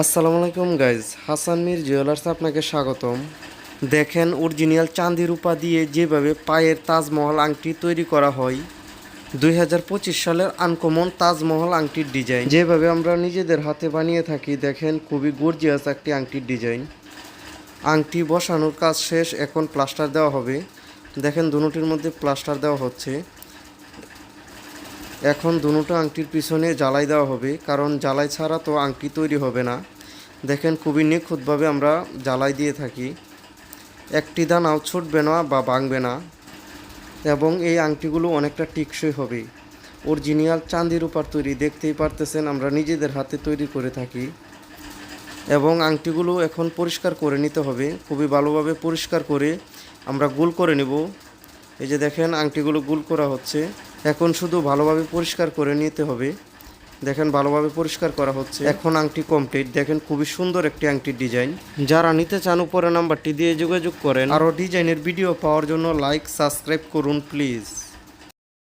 আসসালামু আলাইকুম guys Hasan Mir jewellers আপনাকে স্বাগতম। দেখেন অরিজিনাল চাঁদি রূপা দিয়ে যেভাবে পায়ের তাজমহল আংটি তৈরি করা হয়, দুই হাজার পঁচিশ সালের আনকমন তাজমহল আংটির ডিজাইন যেভাবে আমরা নিজেদের হাতে বানিয়ে থাকি, দেখেন, খুবই গর্জিয়াস একটি আংটির ডিজাইন আংটি বসানোর কাজ শেষ, এখন প্লাস্টার দেওয়া হবে। দেখেন দুটির মধ্যে প্লাস্টার দেওয়া হচ্ছে। এখন দুটো আংটির পিছনে জ্বালাই দেওয়া হবে, কারণ জ্বালাই ছাড়া তো আংটি তৈরি হবে না। দেখেন, খুবই নিখুঁতভাবে আমরা জ্বালাই দিয়ে থাকি। একটি দানাও ছুটবে না বা ভাঙবে না, এবং এই আংটিগুলো অনেকটা টিকসই হবে। অরিজিনাল চাঁদির উপর তৈরি, দেখতেই পারতেছেন আমরা নিজেদের হাতে তৈরি করে থাকি। এবং আংটিগুলো এখন পরিষ্কার করে নিতে হবে, খুবই ভালোভাবে পরিষ্কার করে আমরা গুল করে নেব। এই যে দেখেন, আংটিগুলো গুল করা হচ্ছে। এখন শুধু ভালোভাবে পরিষ্কার করে নিতে হবে। দেখেন ভালোভাবে পরিষ্কার করা হচ্ছে। এখন আংটি কমপ্লিট দেখেন খুবই সুন্দর একটি আংটির ডিজাইন যারা নিতে চান, উপরে নাম্বারটি দিয়ে যোগাযোগ করেন। আরও ডিজাইনের ভিডিও পাওয়ার জন্য লাইক সাবস্ক্রাইব করুন প্লিজ